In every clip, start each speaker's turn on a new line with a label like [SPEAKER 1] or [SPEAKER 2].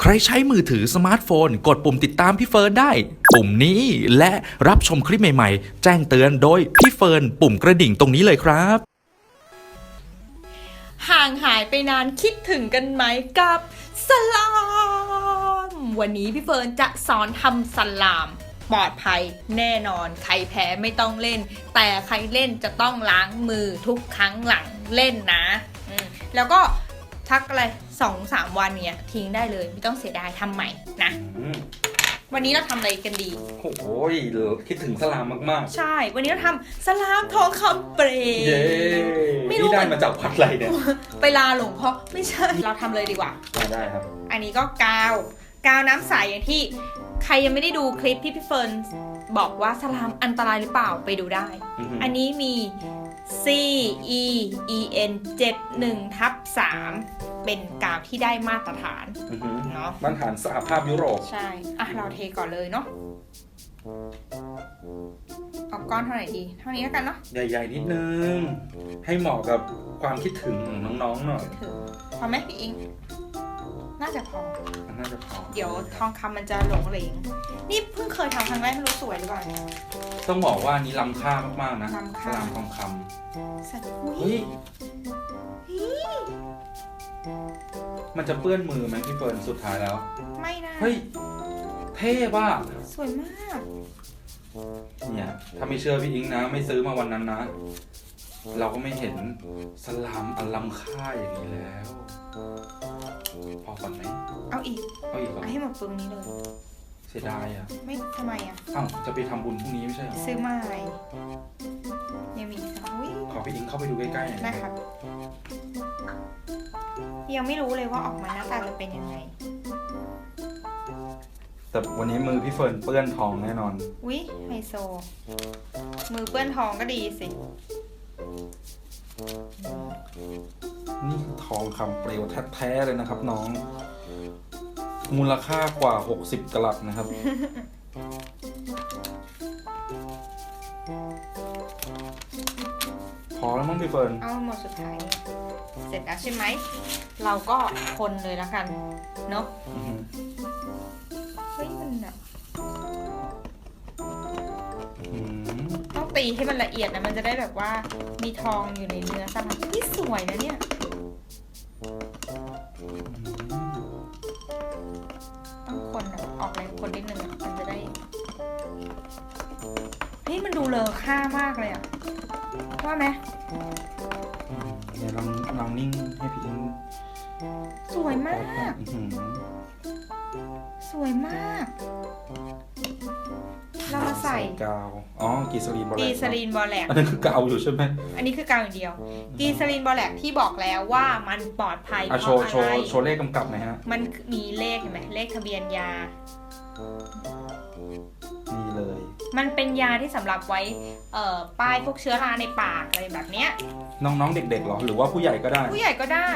[SPEAKER 1] ใครใช้มือถือสมาร์ทโฟน กดปุ่มติดตามพี่เฟิร์นได้ ปุ่มนี้และรับชมคลิปใหม่ๆ แจ้งเตือนโดยพี่เฟิร์นปุ่มกระดิ่งตรงนี้เลยครับ
[SPEAKER 2] ห่างหายไปนานคิดถึงกันไหมกับสลาม วันนี้พี่เฟิร์นจะสอนทำสลาม ปลอดภัยแน่นอน ใครแพ้ไม่ต้องเล่น แต่ใครเล่นจะต้องล้างมือทุกครั้งหลังเล่นนะอืมแล้วก็ทักอะไรสองสามวันเนี่ยทิ้งได้เลยไม่ต้องเสียดายทำใหม่นะ
[SPEAKER 3] อืม
[SPEAKER 2] วันนี้เราทำอะไรกันดี
[SPEAKER 3] โอ้โหคิดถึงสลามมาก
[SPEAKER 2] ใช่ วันนี้เราทำสลามทองคำเปร
[SPEAKER 3] ๆ
[SPEAKER 2] ย์
[SPEAKER 3] เย้
[SPEAKER 2] ไม่รู้
[SPEAKER 3] นี่ได้มาจากวัดอะไรเนี่ย
[SPEAKER 2] ไปลาหลวงพ่อไม่ใช่ เราทำเลยดีกว่า
[SPEAKER 3] อ่าได้ครับ
[SPEAKER 2] อันนี้ก็กาว กาวน้ำใสอย่างที่ ใครยังไม่ได้ดูคลิปที่พี่เฟิร์นบอกว่าสลามอันตรายหรือเปล่าไปดูได้
[SPEAKER 3] อือฮึ
[SPEAKER 2] อันนี้มี C E E N 71ทับ3เป็นกาวที่ได้มาตรฐาน
[SPEAKER 3] อือฮึ
[SPEAKER 2] เนาะ
[SPEAKER 3] มาตรฐานสหภาพยุโรป
[SPEAKER 2] ใช่ อะ เราเทก่อนเลยเนาะ เอาก้อนเท่าไหร่ดี เท่านี้แล้วกันเนาะ
[SPEAKER 3] ใหญ่ๆนิดนึง ให้เหมาะกับความคิดถึงของน้องๆหน่อย
[SPEAKER 2] ถึงพอไหมพี่อิง น่าจะพอ
[SPEAKER 3] มันน่าจะพอ
[SPEAKER 2] เดี๋ยวทองคำมันจะหลงเหลง นี่เพิ่งเคยทำครั้งแรกไม่รู้สวยหรือเปล่าเนี่ย
[SPEAKER 3] ต้องบอกว่าอันนี้ล้ำค่ามากๆนะ
[SPEAKER 2] ล้ำ
[SPEAKER 3] ส
[SPEAKER 2] ค่า
[SPEAKER 3] ลามทองค
[SPEAKER 2] สัตว์ำอุ้
[SPEAKER 3] เฮ้
[SPEAKER 2] ย
[SPEAKER 3] ยมันจะเปื้อนมือไหมพี่เฟิร์นสุดท้ายแล้ว
[SPEAKER 2] ไม่นะ
[SPEAKER 3] เฮ้ย เท่ป่ะ
[SPEAKER 2] สวยมาก
[SPEAKER 3] เนี่ย ถ้าไม่เชื่อพี่อิงนะ ไม่ซื้อมาวันนั้นนะ เราก็ไม่เห็นสลามอันล้ำค่าอย่างนี้แล้ว พอก่อนไหม
[SPEAKER 2] เอาอีก
[SPEAKER 3] เอาอีกเหรอ
[SPEAKER 2] เอาให้หมดปึงนี้เลย
[SPEAKER 3] เสียดายอะ
[SPEAKER 2] ไม่ทำไมอะ
[SPEAKER 3] เอ้าจะไปทำบุญพรุ่งนี้ไม่ใช่เหรอ
[SPEAKER 2] ซื้อมาใหม่ยังมีอีกสองอุ้ย
[SPEAKER 3] ขอพี่อิงเข้าไปดูใกล้ๆหน่อย
[SPEAKER 2] นะครับยังไม่รู้เลยว่าออกมาหน้าตาจะเป็นยังไง
[SPEAKER 3] แต่วันนี้มือพี่เฟิร์นเปื้อนทองแน่นอน
[SPEAKER 2] อุ้ยไฮโซ มือเปื้อนทองก็ดีสิ
[SPEAKER 3] นี่คือทองคำเปลวแท้ๆเลยนะครับน้อง มูลค่ากว่า 60กะลัดนะครับ พอแล้วมั้งพี่เฟิร์น
[SPEAKER 2] เอาหมดสุดท้ายเนี่ยเสร็จแล้วใช่ไหม เราก็คนเลยแล้วกัน เนาะ
[SPEAKER 3] อือหือ
[SPEAKER 2] เฮ้ยมันแบบ
[SPEAKER 3] อืม
[SPEAKER 2] ต้องตีให้มันละเอียดนะ มันจะได้แบบว่ามีทองอยู่ในเนื้อสลัดนี่สวยนะเนี่ย ต้องคนแบบออกแรงคนนิดนึงอะมันจะได้เฮ้ยมันดูเลอค่ามากเลยอะว่าไหม
[SPEAKER 3] เดี๋ยวลองลองนิ่งให้พี่อิง
[SPEAKER 2] สวยมาก
[SPEAKER 3] อื้อหือ
[SPEAKER 2] ส วยมาก เรามาใส่
[SPEAKER 3] กาว อ๋อกีซาลีนบอล
[SPEAKER 2] กีซาลีนบอแลก
[SPEAKER 3] อันนั้นคือกาวอยู่ใช่ไหม
[SPEAKER 2] อันนี้คือกาวอย่างเดียว กีซาลีนบอแลกที่บอกแล้วว่ามันปลอดภัย
[SPEAKER 3] อะ
[SPEAKER 2] เพ
[SPEAKER 3] โช
[SPEAKER 2] ราะ
[SPEAKER 3] ว์
[SPEAKER 2] อะ
[SPEAKER 3] โช
[SPEAKER 2] ไร
[SPEAKER 3] ว์โชว์เลขกำกับหน่อยฮะ
[SPEAKER 2] มันมีเลขเห็นไหมเลขทะเบียนยา
[SPEAKER 3] นี่เลยมัน
[SPEAKER 2] มันเป็นยาที่สำหรับไว้เอ่อป้ายพวกเชื้อราในปากอะไรแบบเนี้ย
[SPEAKER 3] น้องๆเด็กๆเหรอ หรือว่าผู้ใหญ่ก็ได้
[SPEAKER 2] ผู้ใหญ่ก็ได้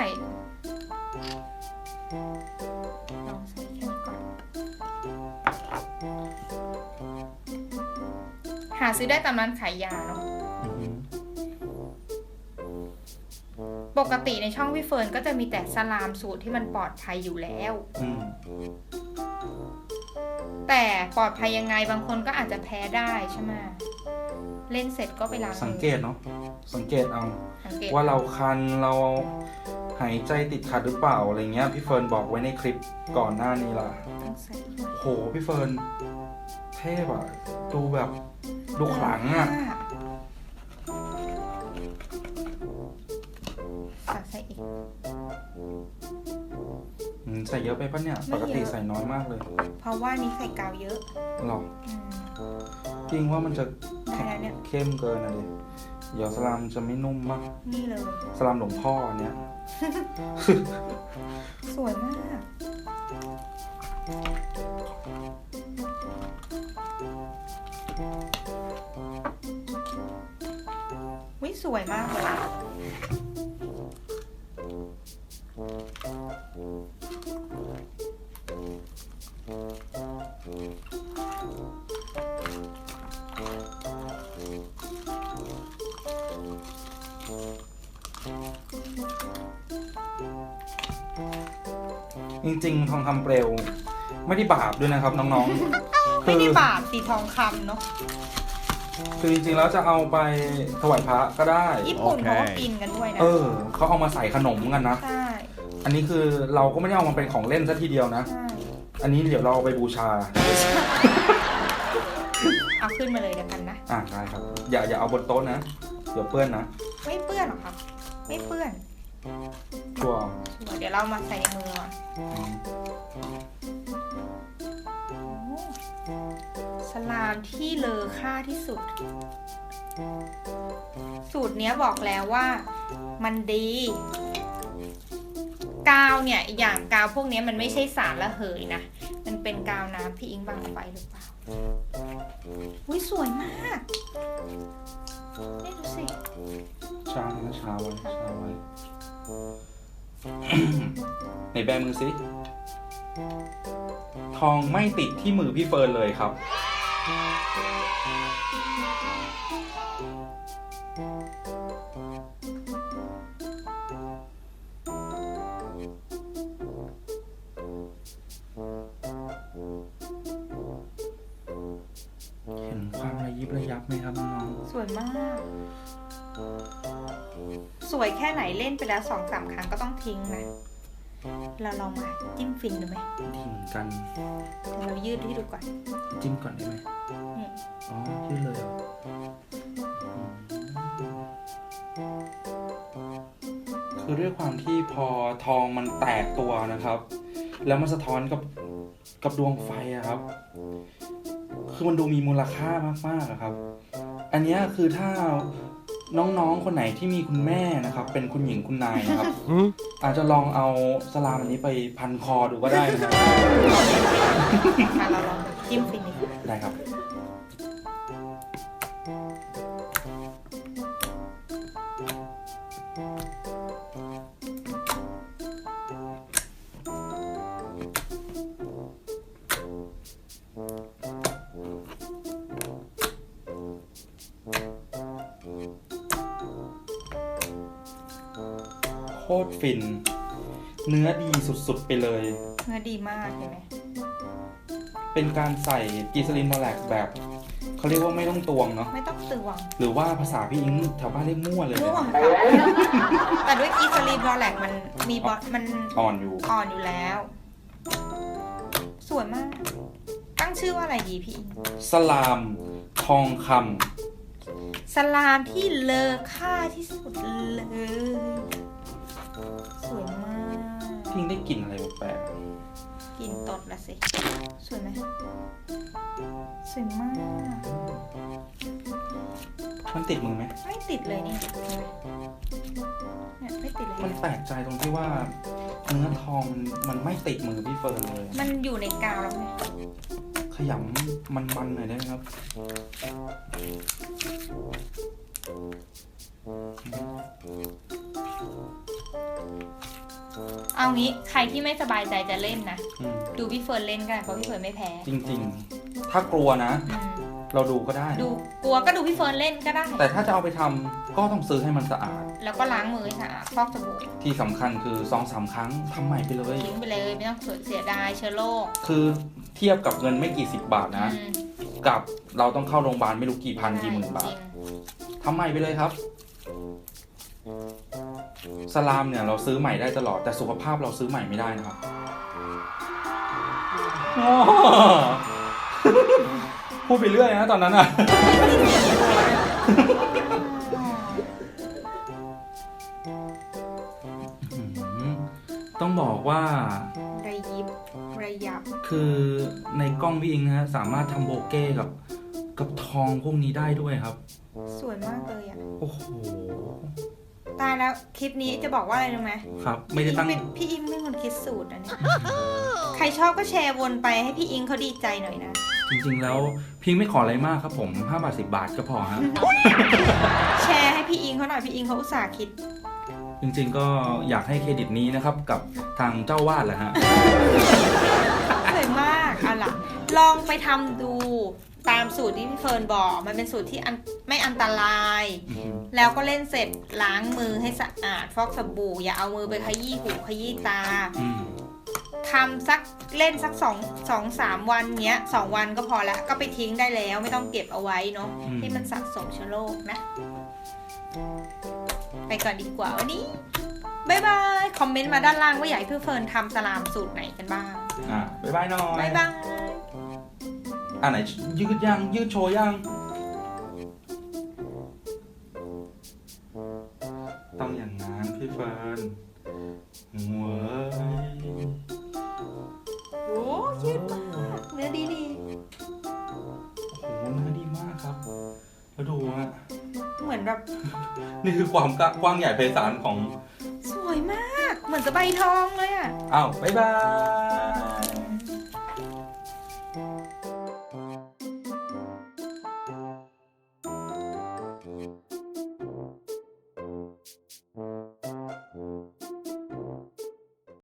[SPEAKER 2] าซื้อได้ตามร้านขายยาเนาะ
[SPEAKER 3] อือหือ
[SPEAKER 2] ปกติในช่องพี่เฟิร์นก็จะมีแต่สลามสูตรที่มันปลอดภัยอยู่แล้ว
[SPEAKER 3] อืม
[SPEAKER 2] แต่ปลอดภัยยังไงบางคนก็อาจจะแพ้ได้ใช่ไหมเล่นเสร็จก็ไปล้างมือ
[SPEAKER 3] สังเกตเนาะสังเกตเอา
[SPEAKER 2] สังเกต
[SPEAKER 3] ว่าเราคันเราหายใจติดขัดหรือเปล่าอะไรเงี้ยพี่เฟิร์นบอกไว้ในคลิปก่อนหน้านี้ล่ะ
[SPEAKER 2] ต้องใส่อีกหน่อย
[SPEAKER 3] โหพี่เฟิร์น เท่อะดูแบบดูขลังอะ
[SPEAKER 2] ใส่ใส่อีก
[SPEAKER 3] อืมใส่เยอะไปปะเนี่ย
[SPEAKER 2] ไม่
[SPEAKER 3] ปกติ
[SPEAKER 2] เยอะ
[SPEAKER 3] ใส่น้อยมากเลย
[SPEAKER 2] เพราะว่านี้ใส่กาวเยอะ
[SPEAKER 3] หรอ
[SPEAKER 2] อืม
[SPEAKER 3] จริงว่ามันจะ
[SPEAKER 2] ได้แล้วเนี่ย
[SPEAKER 3] เข้มเกินอะดิเดี๋ยวสลามจะไม่นุ่มมาก
[SPEAKER 2] นี่เลย
[SPEAKER 3] สลามหลวงพ่ออันเนี้ย
[SPEAKER 2] สวยมาก สวยมากเลย
[SPEAKER 3] จริงๆทองคำเปลว ไม่ได้บาปด้วยนะครับน้องๆ
[SPEAKER 2] ไม่ได้
[SPEAKER 3] คือบา
[SPEAKER 2] ปสีทองคำเนาะ
[SPEAKER 3] คือจริงๆแล้วจะเอาไปถวายพระก็ได้
[SPEAKER 2] ญี่ปุ่นเขาก็
[SPEAKER 4] โอเค
[SPEAKER 2] กินกันด้วยนะ
[SPEAKER 3] เออเขาเอามาใส่ขนมกันนะ
[SPEAKER 2] ใช่
[SPEAKER 3] อันนี้คือเราก็ไม่ได้เอามาเป็นของเล่นซะทีเดียวนะ
[SPEAKER 2] ใช่
[SPEAKER 3] อันนี้เดี๋ยวเราเอาไปบูชา
[SPEAKER 2] เอาขึ้นมาเลยเดี๋ยวกันนะ
[SPEAKER 3] อ่าได้ครับ อย่าอย่าเอาบนโต๊ะนะ เดี๋ยวเปื้อนนะ
[SPEAKER 2] ไม่เปื้อนหรอกครับ ไม่เปื้อน
[SPEAKER 3] ชัวร์
[SPEAKER 2] เดี๋ยวเรามาใส่ในมือก่อน
[SPEAKER 3] อืม
[SPEAKER 2] โอ้ สลามที่เลอค่าที่สุด สูตรเนี้ยบอกแล้วว่ามันดี กาวเนี่ยอย่างกาวพวกนี้มันไม่ใช่สารระเหยนะ มันเป็นกาวน้ำพี่อิงบางไฟหรือเปล่าอุ้ยสวยมากนี่ดูสิ
[SPEAKER 3] ช้านะช้าไว้ช้าไว้ในแบมือสิทองไม่ติดที่มือพี่เฟิร์นเลยครับ เห็นความระยิบระยับไหมครับน้อง
[SPEAKER 2] สวยมาก สวยแค่ไหนเล่นไปแล้วสองสามครั้งก็ต้องทิ้งนะ เราลองมาจิ้มฟินดูไหม
[SPEAKER 3] ๆทิ้งกัน
[SPEAKER 2] เดี๋ยวเรายืดให้ดูก่อน
[SPEAKER 3] จิ้มก่อนได้ไหม
[SPEAKER 2] นี่
[SPEAKER 3] อ๋อยืดเลยเหรออืมคือด้วยความที่พอทองมันแตกตัวนะครับ แล้วมันสะท้อนกับกับดวงไฟอะครับ คือมันดูมีมูลค่ามากๆอะครับ อันเนี้ยคือถ้า น้องๆ คนไหนที่มีคุณแม่นะครับ เป็นคุณหญิงคุณนายนะครับ อาจจะลองเอาสลามอันนี้ไปพันคอดูก็ได้นะครับ
[SPEAKER 2] มาเราลองจิ้มฟินดีกว่า
[SPEAKER 3] ได้ครับ ฟิน เนื้อดีสุดๆไปเลย
[SPEAKER 2] เนื้อดีมากเห็นไหม
[SPEAKER 3] เป็นการใส่กีซาลินโมแลกแบบเขาเรียกว่าไม่ต้องตวงเนาะ
[SPEAKER 2] ไม่ต้องตวง
[SPEAKER 3] หรือว่าภาษาพี่อิงแถวบ้านเรียกมั่วเลย
[SPEAKER 2] ม่วง
[SPEAKER 3] เนี่ย
[SPEAKER 2] ค่ะแต่ด้วยกีซาลีนบอแลกมันมีบอมัน
[SPEAKER 3] อ่อนอยู่
[SPEAKER 2] อ่อนอยู่แล้ว สวยมาก ตั้งชื่อว่าอะไรดีพี่อิง
[SPEAKER 3] สลามทองค
[SPEAKER 2] สลามที่เลอค่าที่สุดเลยสวยมากำ
[SPEAKER 3] พี่อิงได้กลิ่นอะไรแปลก
[SPEAKER 2] กินตดละสิ สวยไหมสวยมาก
[SPEAKER 3] ๆมันติดมือไหม
[SPEAKER 2] ไม่ติดเลยนี่เห็นไหมเนี่ยไม่ติดเลย
[SPEAKER 3] มันแปลกใจตรงที่ว่าเนื้อทองมันไม่ติดมือพี่เฟิร์นเลย
[SPEAKER 2] มันอยู่ในกาวแล้วไง
[SPEAKER 3] ขยำมันๆหน่อยได้ไหมครับ
[SPEAKER 2] เอางี้ใครที่ไม่สบายใจจะเล่นนะ
[SPEAKER 3] อืม
[SPEAKER 2] ดูพี่เฟิร์นเล่นกันเพราะพี่เฟิร์นไม่แพ้
[SPEAKER 3] จริง ๆ ถ้ากลัวนะ
[SPEAKER 2] อืม
[SPEAKER 3] เราดูก็ได้
[SPEAKER 2] ดูกลัวก็ดูพี่เฟิร์นเล่นก็ได้
[SPEAKER 3] แต่ถ้าจะเอาไปทำก็ต้องซื้อให้มันสะอาด
[SPEAKER 2] แล้วก็ล้างมือให้สะอาดฟอกสบู่
[SPEAKER 3] ที่สำคัญคือสองสามครั้งทำใหม่ไปเลย
[SPEAKER 2] ทิ้งไปเลยไม่ต้องเสียดายเชื้อโรค
[SPEAKER 3] คือเทียบกับเงินไม่กี่สิบบาทนะ
[SPEAKER 2] อืม
[SPEAKER 3] กับเราต้องเข้าโรงพยาบาลไม่รู้กี่พันกี่หมื่นบา
[SPEAKER 2] จ
[SPEAKER 3] ท
[SPEAKER 2] ริง
[SPEAKER 3] ทำใหม่ไปเลยครับ สลามเนี่ยเราซื้อใหม่ได้ตลอดแต่สุขภาพเราซื้อใหม่ไม่ได้นะครับอ้อพูดไปเรื่อยนะตอนนั้นอะ ต้องบอกว่า
[SPEAKER 2] ระยิบระยับ
[SPEAKER 3] คือในกล้องพี่อิงนะฮะสามารถทำโบเก้กับ กับทองพวกนี้ได้ด้วยครับ
[SPEAKER 2] สวยมากเลยอะ
[SPEAKER 3] โอ้โห
[SPEAKER 2] ตายแล้วคลิปนี้จะบอกว่าอะไรรู้ไหม
[SPEAKER 3] ครับ ไม่ได้ตั้ง
[SPEAKER 2] พี่อิเป็นพี่อิงเป็นคนคิดสูตรอันนี้ ใครชอบก็แชร์วนไปให้พี่อิงเขาดีใจหน่อยนะ
[SPEAKER 3] จริง ๆ แล้วพิงไม่ขออะไรมากครับผม5บาท10 บาทก็พอฮะ
[SPEAKER 2] แชร์ให้พี่อิงเขาหน่อยพี่อิงเขาอุตส่าห์คิด
[SPEAKER 3] จริง ๆ ก็อยากให้เครดิตนี้นะครับกับทางเจ้าวาดแหละฮะ
[SPEAKER 2] สวยมากเอาล่ะ ลองไปทำดูตามสูตรที่พี่เฟิร์นบอก มันเป็นสูตรที่อันไม่อันตราย แล้วก็เล่นเสร็จล้างมือให้สะอาดฟอกสบู่ อย่าเอามือไปขยี้หูขยี้ตา
[SPEAKER 3] อืม
[SPEAKER 2] ทำสักเล่นสักสองสองสามวันเนี้ยสองวันก็พอละก็ไปทิ้งได้แล้วไม่ต้องเก็บเอาไว้เนาะ
[SPEAKER 3] อืม
[SPEAKER 2] ให้มันสะสมเชื้อโรคนะ ไปก่อนดีกว่าวันนี้บายบาย คอมเมนต์มาด้านล่างว่าอยากให้พี่เฟิร์นทำสลามสูตรไหนกันบ้าง
[SPEAKER 3] อะบ๊ายบายหน่อย
[SPEAKER 2] บายบาย
[SPEAKER 3] อะไหนยืดยังยืดโชว์ยังต้องอย่างนั้นพี่เฟิร์นเว้ย
[SPEAKER 2] โอ้ยืดมากเนื้อดีดี
[SPEAKER 3] โอ้โหเนื้อดีมากครับแล้วดูฮะ
[SPEAKER 2] ๆเหมือนแบบ
[SPEAKER 3] นี่คือความกว้างใหญ่ไพศาลของ
[SPEAKER 2] สวยมาก เหมือนจะใบทองเลยอะ
[SPEAKER 3] อ้าว บ๊ายบาย